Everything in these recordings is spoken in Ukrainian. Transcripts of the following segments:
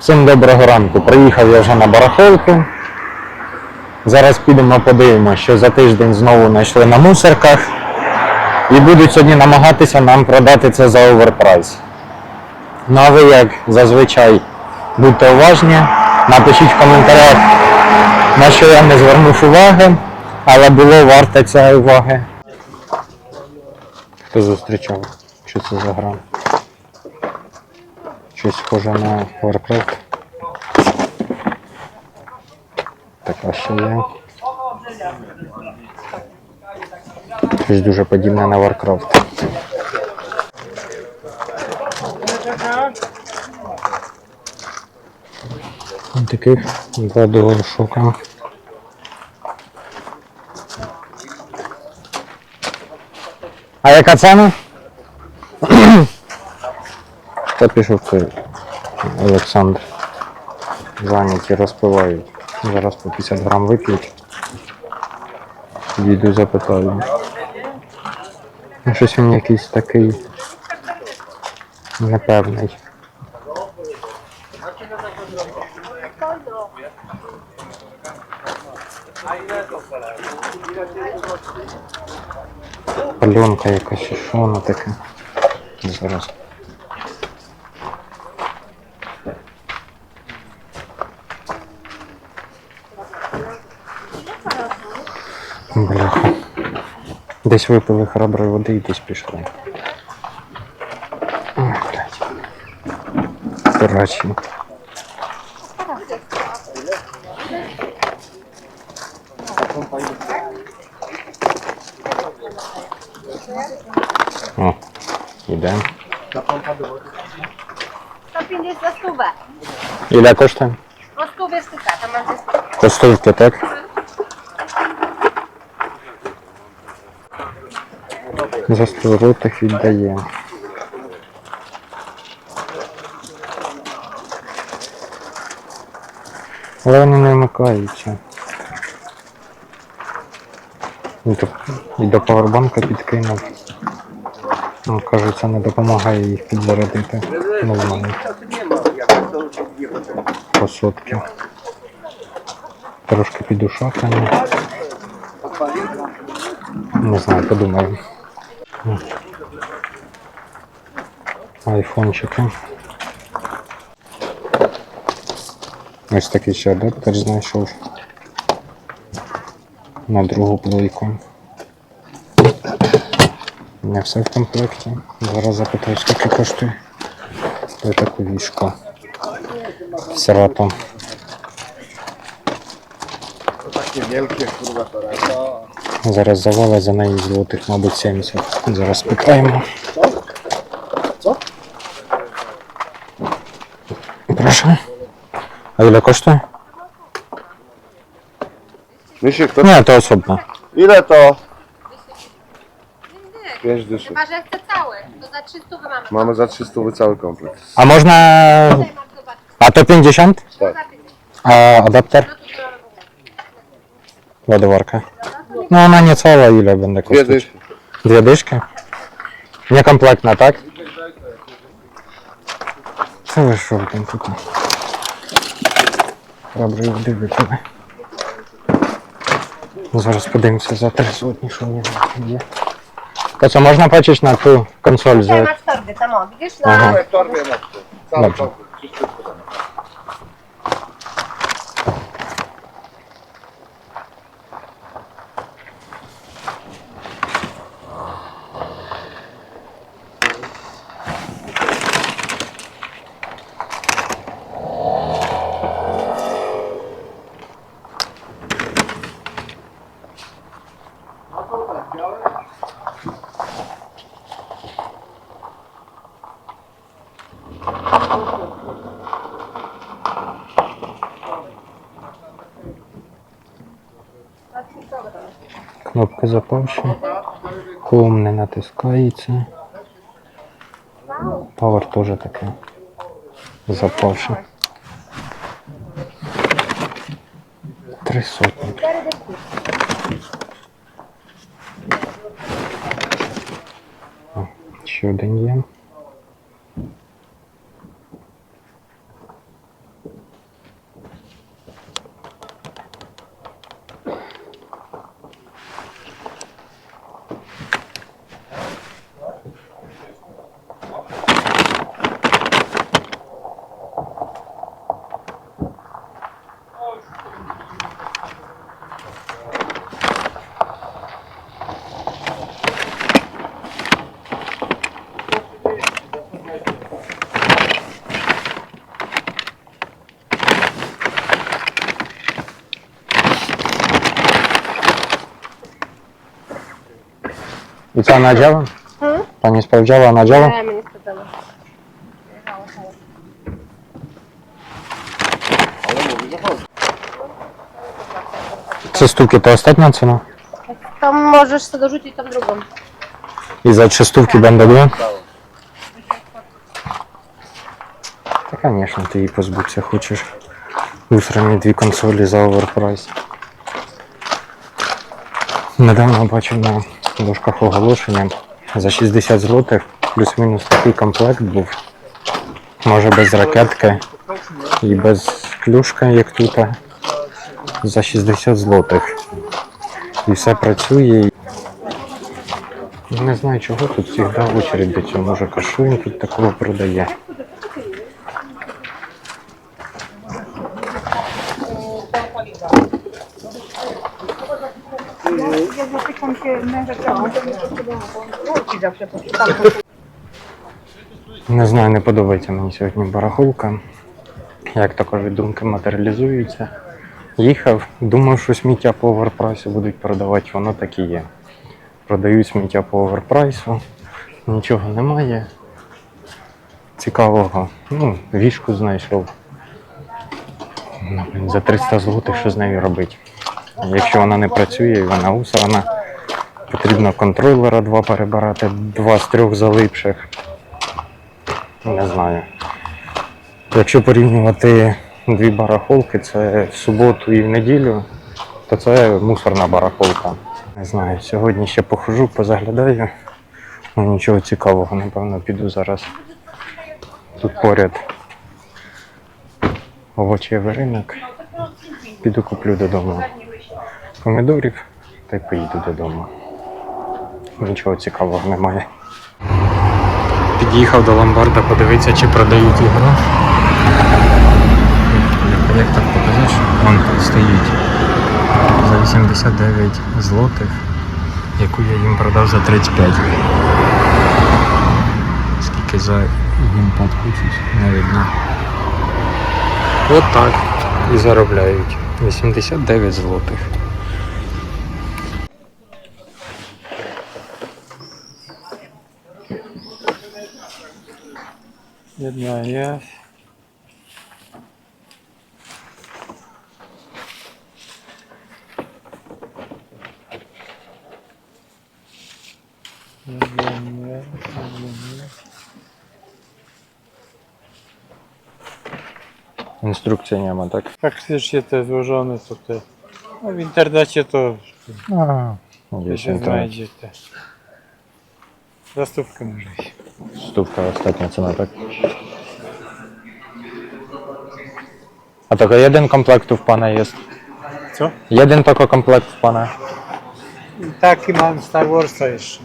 Всім доброго ранку. Приїхав я вже на барахолку. Зараз підемо подивимося, що за тиждень знову знайшли на мусорках. І будуть сьогодні намагатися нам продати це за оверпрайс. Ну а ви, як зазвичай, будьте уважні, напишіть в коментарях, на що я не звернув уваги, але було варте цієї уваги. Хто зустрічав? Що це за гра? Щось схоже на Warcraft. Така ще є. Щось дуже подібне на Warcraft. Ось Таких два DualShock. А яка ціна? Та Олександр. Зайняті розпивають. Зараз по 50 грам вип'ють. Діду запитаю. Ну, щось він якийсь такий непевний. Пальонка якась, що вона таке? Зараз. Десь випили храброї води і десь пішли. Дурачі. О, ідемо. 150 stówę. Іля коштує? No stówę styka, to masz ze Коштуйте, так? За 100 злотих віддає. Але вони не вмикаються. І до, і до павербанка підкинув. Ну, кажуть, не допомагає їх підзарядити. Не знаю. По сотки. Трошки підушакані. Не знаю, подумаю. Айфончики. Ось такий ще адаптер знайшов. На другу плойку. Не все в комплекті. Зараз запитаю, скільки коштує. Ось таку ліжко. Срату. Takie wielkie kurwa to Зараз завали за неї злотих, мабуть, 70. Зараз питаємо. Co? Прошу. А ile коштує? Misiek, to Ні, то особно. ile to? 5 dyszy. Chyba, że chce całe. To za 300 mamy. Mamy za 300 cały kompleks. А можна. Tutaj masz zobaczyć. А то 50? Так. А адаптер? Ładowarka. No ona nie cała, ile będę Dwie kosztować? dyszy. Dwie dyszki? Niekompletna, tak? Co wyszło tam tutaj? Добре, води випили. Зараз подивимося за три сотні, що в нього є. То co, można płacić na tu konsolę Tutaj masz torby, tam o, widzisz? Na... Aha. W torbie to. Dobrze. Wszystko jest запавші. Home не натискається. Power теж таке. Запавши. Три сотні. Ще один є. І це Надява? Hmm? Пані справджала Надява? Nie, my nie sprawdzamy. Ale mówi, że chodzi. Це стуки то остання ціна? To możesz sobie dorzucić tą drugą. І за три стувки będę дві? Та, звісно, ти її позбутися хочеш. Усрані дві консолі за оверпрайс. Недавно бачив на дошках оголошення за 60 злотих плюс-мінус такий комплект був. Може без ракетки і без клюшка, як тут. За 60 злотих. І все працює. Не знаю чого тут завжди очередь до цього мужика. Що він тут такого продає? Не знаю, не подобається мені сьогодні барахолка. Як то думки матеріалізуються. Їхав, думав, що сміття по оверпрайсу будуть продавати, воно так і є. Продають сміття по оверпрайсу, нічого немає. Цікавого. Ну, вішку знайшов. За 300 злотих, що з нею робити. Якщо вона не працює вона усрана, потрібно контролера два перебирати, два з трьох залипших. Не знаю. Якщо порівнювати дві барахолки, це в суботу і в неділю, то це мусорна барахолка. Не знаю, сьогодні ще похожу, позаглядаю. Ну, нічого цікавого, напевно, піду зараз. Тут поряд овочевий ринок. Піду куплю додому помідорів та й поїду додому. Нічого цікавого немає. Під'їхав до ломбарда подивитися, чи продають ігру. Як так покажеш? Вон тут стоїть. За 89 злотих, яку я їм продав за 35. Скільки за геймпад хочуть, не видно. От так. І заробляють. 89 злотих. Jedna jest. Jedna nie. Instrukcji nie ma, tak? Faktycznie te złożone to te. No w internecie to A, gdzieś się internet. znajdzie te. Za stówkę może iść. Stówka ostatnia cena, tak? A tylko jeden komplekt w pana jest. Co? Jeden tylko komplekt w pana. I taki mam Star Warsa jeszcze.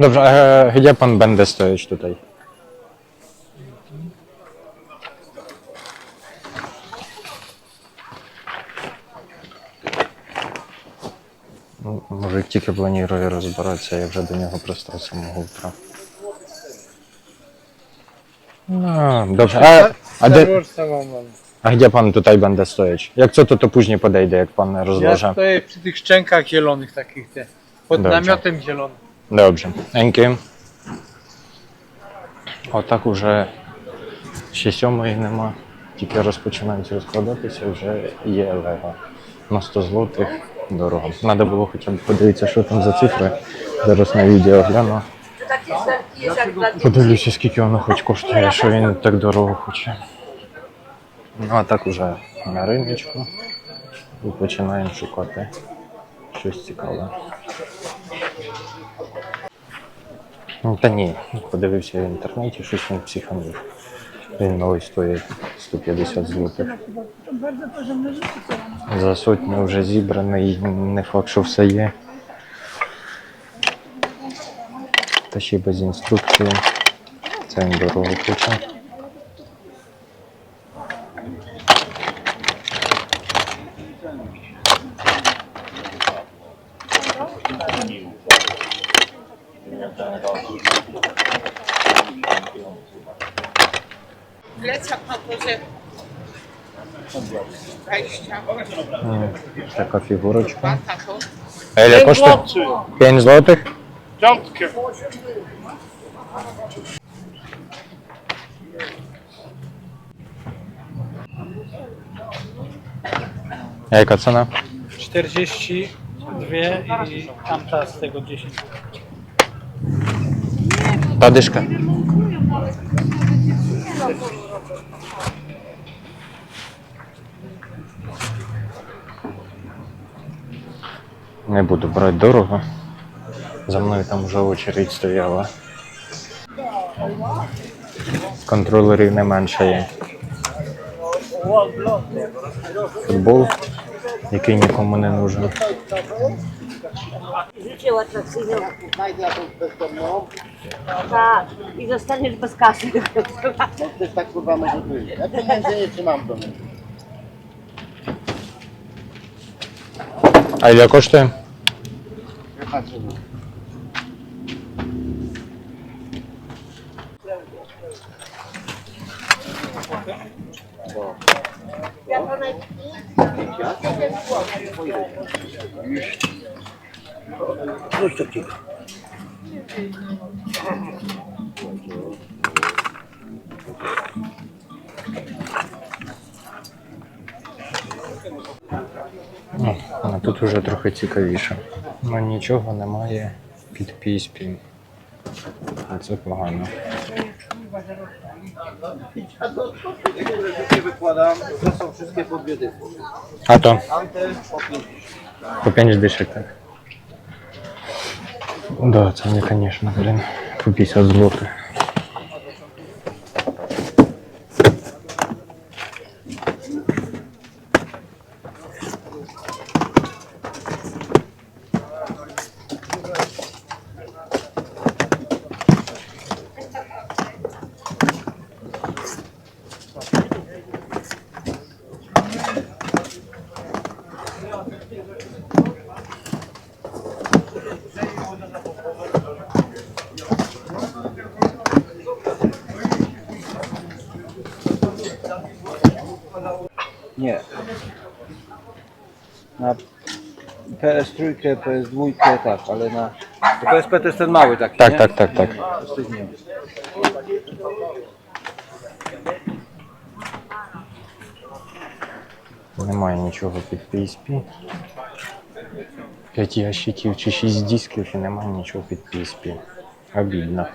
Dobrze, a gdzie pan będę stoić tutaj? Ну, Мужик тільки планує розбиратися, я вже до нього просто з самого утра. Ну, dobrze. A, a, Star de, Warsa mam. mam. a gdzie pan tutaj będę stoić? Jak co, to to później podejdę, jak pan Ja rozłoży. stoję przy tych szczękach zielonych takich te. Pod Dobrze. namiotem zielonym. Dobrze, dzięki. Отак уже ще сьомої нема. Тільки розпочинають розкладатися, вже є лего. На 100 злотих дорого. Треба було хоча б подивитися, що там за цифри. Зараз на відео гляну. Подивлюся, скільки воно хоч коштує, що він так дорого хоче. Ну а так уже на риночку. І починаємо шукати щось цікаве. Ну, Та ні, подивився в інтернеті, щось він психанув. Він стоїть 150 злотих. За сотню вже зібраний, не факт, що все є. Та ще без інструкції. Це не дорого хоче. Така фігурочка. Bata to. А Ілля коштує? 5 злотих. Piątkę. А яка ціна? 42 i tamta z tego 10. Та дишка. Не буду брати дорого. За мною там вже очередь стояла. Контролерів не менше є. Футбол, який нікому не нужен. Może być. Ja pieniędzy nie trzymam do mnie. А Ілля коштує? Ну, а тут вже трохи цікавіше. Ну нічого немає під. А Це погано. Nie. To po. А pięć. по 5 дишек так. Да, це не, звісно, блін. По 50 злотих. Nie. Na PS3, PS2 tak, ale na... To PSP to jest ten mały taki, Так, nie? так, так, так. To z tych nie. Немає нічого під PSP. 5 ящиків чи 6 дисків і немає нічого під PSP. Обідно.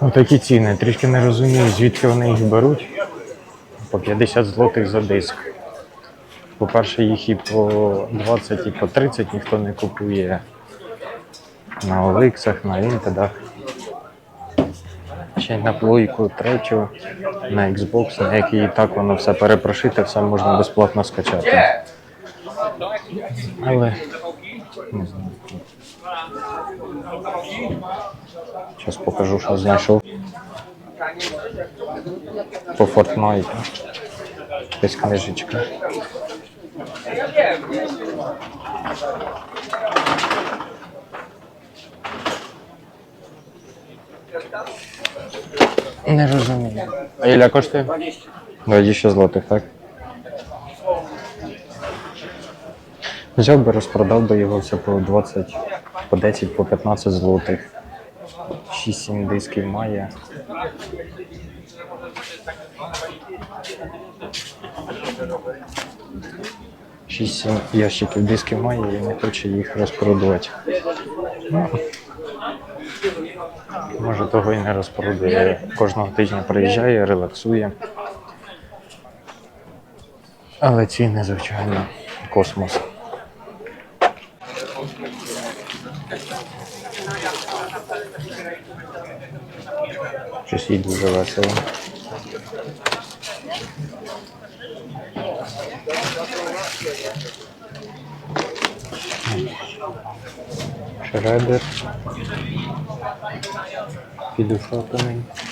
Отакі ціни. Трішки не розумію, звідки вони їх беруть. По 50 злотих за диск. По-перше, їх і по 20, і по 30 ніхто не купує на Оликсах, на Вінтедах. Ще й на плойку третю, на Xbox, на який так воно все перепрошите, все можна безплатно скачати. Але не знаю. Зараз покажу, що знайшов. По Fortnite. Якась книжечка. Не розумію. А Ілля коштує? 20 злотих, так? Взяв би, розпродав би його все по 20, по 10, по 15 злотих. 6-7 дисків має. Шість-сім ящиків дисків має і не хоче їх розпродувати. Ну, Може того і не розпродає. Кожного тижня приїжджає, релаксує. Але ціни, звичайно, космос. Їй дуже весело. Шредер. Підушатаний. Нічого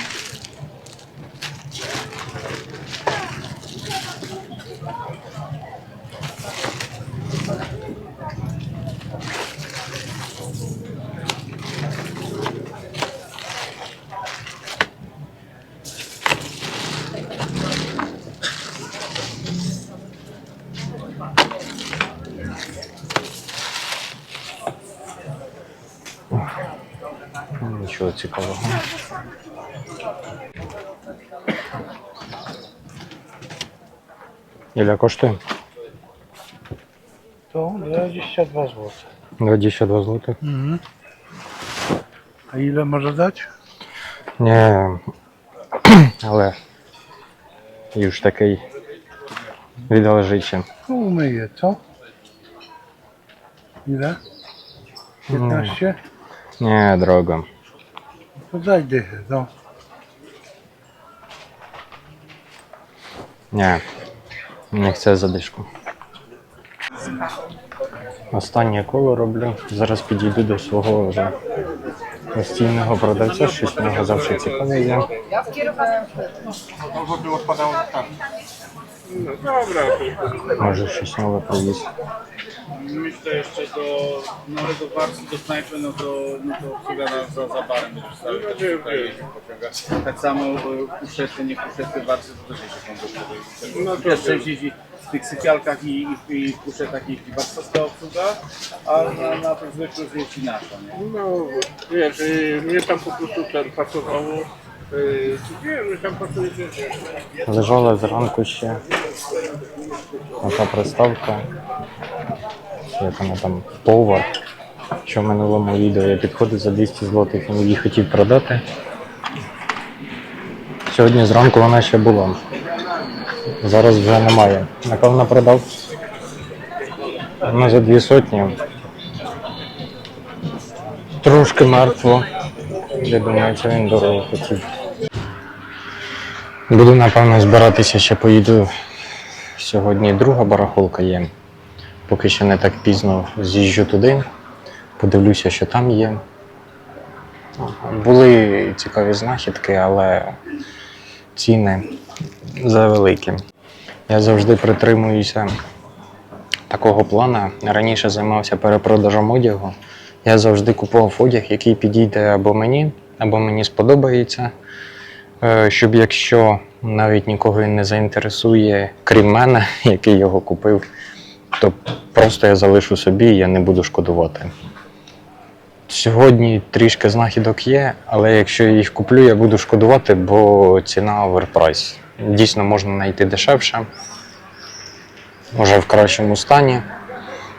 цікавого. Ile kosztuje? To 22 zł. 22 zł. A ile może dać? Nie, ale już takiej widał życie. No umyję, co? Ile? 15? Nie, drogo. Daj dychę, no. Nie, nie chcę zadyszку. Останнє коло роблю. Зараз підійду до свого вже постійного продавця, щось в нього завжди цікаве є. Може щось нове привіз. Myślę jeszcze do nowego warstwu do snajpy, no to, no to obsługa na, za, za barem będziesz tutaj pociągać. Tak samo kuszety, nie kuszety, warstwy to też jeszcze są do. No to jeszcze jeździ w tych sypialkach i, i, i kuszetach i warszawska obsługa, a na, na tych zwykłych jest i nasza, nie? No, wiesz, y, mnie tam po prostu ten pasowało. y, Nie wiem, mnie tam pasuje, wiesz, Як вона там повар. Що в минулому відео я підходив за 200 злотих, він її хотів продати. Сьогодні зранку вона ще була. Зараз вже немає. Напевно продав. Вона за дві сотні. Трошки мертво. Я думаю, це він дорого хотів. Буду напевно збиратися, ще поїду. Сьогодні друга барахолка є. Поки ще не так пізно з'їжджу туди, подивлюся, що там є. Були цікаві знахідки, але ціни завеликі. Я завжди притримуюся такого плану. Раніше займався перепродажем одягу. Я завжди купував одяг, який підійде або мені, або мені сподобається. Е, щоб якщо навіть нікого не заінтересує, крім мене, який його купив, то просто я залишу собі і я не буду шкодувати. Сьогодні трішки знахідок є, але якщо я їх куплю, я буду шкодувати, бо ціна оверпрайс. Дійсно можна знайти дешевше, може в кращому стані.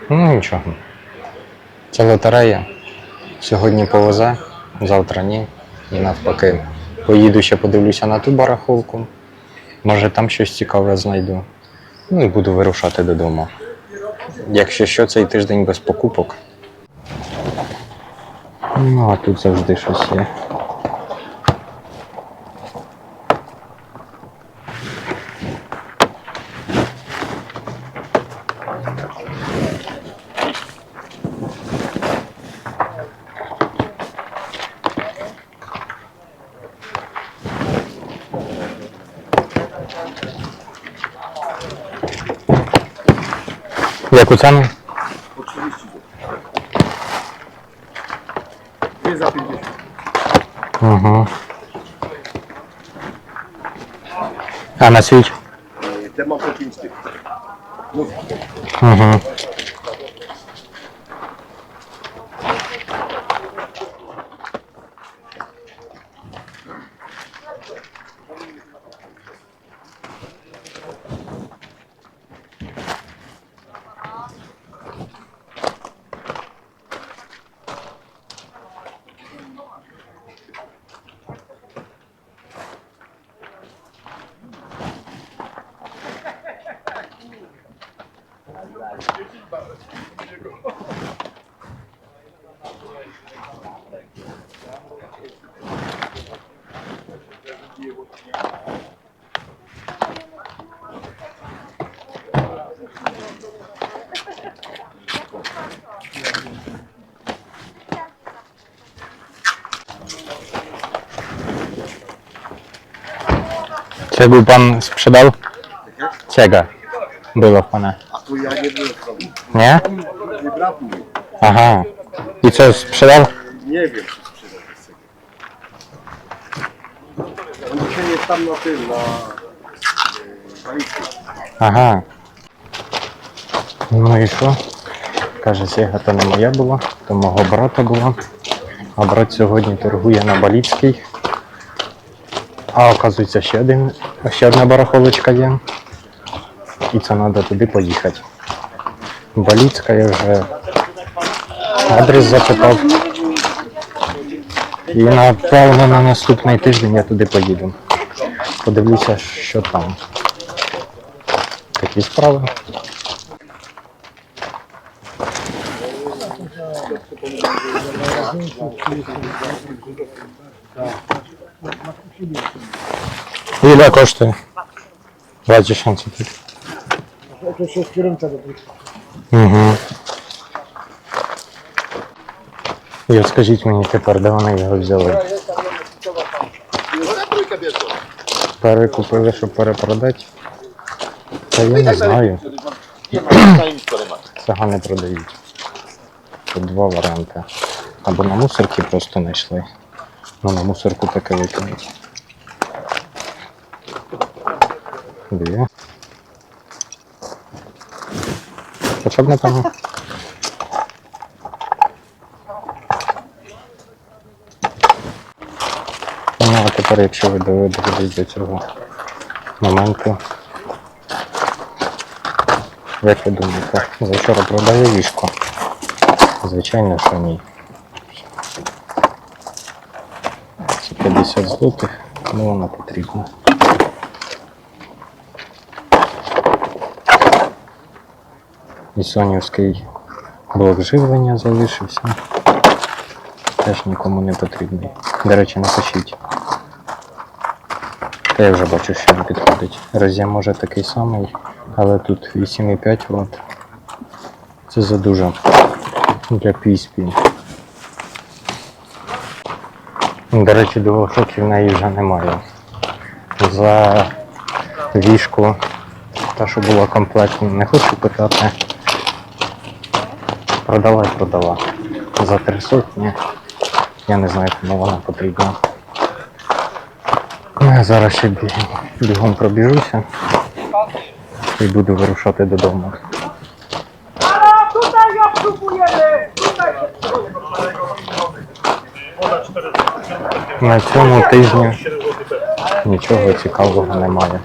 Ну нічого. Це лотерея. Сьогодні повезе, завтра ні. І навпаки. Поїду ще подивлюся на ту барахолку. Може там щось цікаве знайду. Ну і буду вирушати додому. Якщо що, цей тиждень без покупок. Ну, а тут завжди щось є. Яку ціну? Дві за 50. Угу. А на свіч? 5 tych. Угу. Czego pan sprzedał? Czego było pana? A tu ja nie byłem w domu. Nie? Nie brat mój. Aha. I co, sprzedał? Nie wiem, czy sprzedał bez tego. On dzisiaj jest tam na tym, na... y, na liście. Ага. Ну і що? Каже, сіга то не моя була, то мого брата була. А брат сьогодні торгує на Баліцький. А оказується ще один, ще одна барахолочка є. І це треба туди поїхати. Баліцька я вже адрес запитав. І напевно на наступний тиждень я туди поїду. Подивлюся, що там. Такі справи. Ile kosztuje? 2000 тут. Угу. І от скажіть мені тепер, де вони його взяли? Перекупили, щоб перепродати? Та я не знаю. Цигани продають. Тут два варіанти. Або на мусорці просто знайшли. Ну на мусорку таке викинуть. Дві. Хоча б непогано. Ну, а тепер, якщо ви доведете до цього моменту, як ви думаєте, за вчора продали ліжко? Звичайно, що ні. Це 50 злотих, ну воно потрібно. І сонівський блок живлення залишився. Теж нікому не потрібний. До речі, напишіть. Та я вже бачу, що не підходить. Роз'єм може такий самий, але тут 8,5 Вт. Це задуже для PSP. До речі, DualShock в неї вже немає. За вішку, та що була комплектна, не хочу питати. Продала і продала. За три сотні. Я не знаю, кому вона потрібна. Ну, Я зараз ще бігом, бігом пробіжуся і буду вирушати додому. На цьому тижні нічого цікавого немає.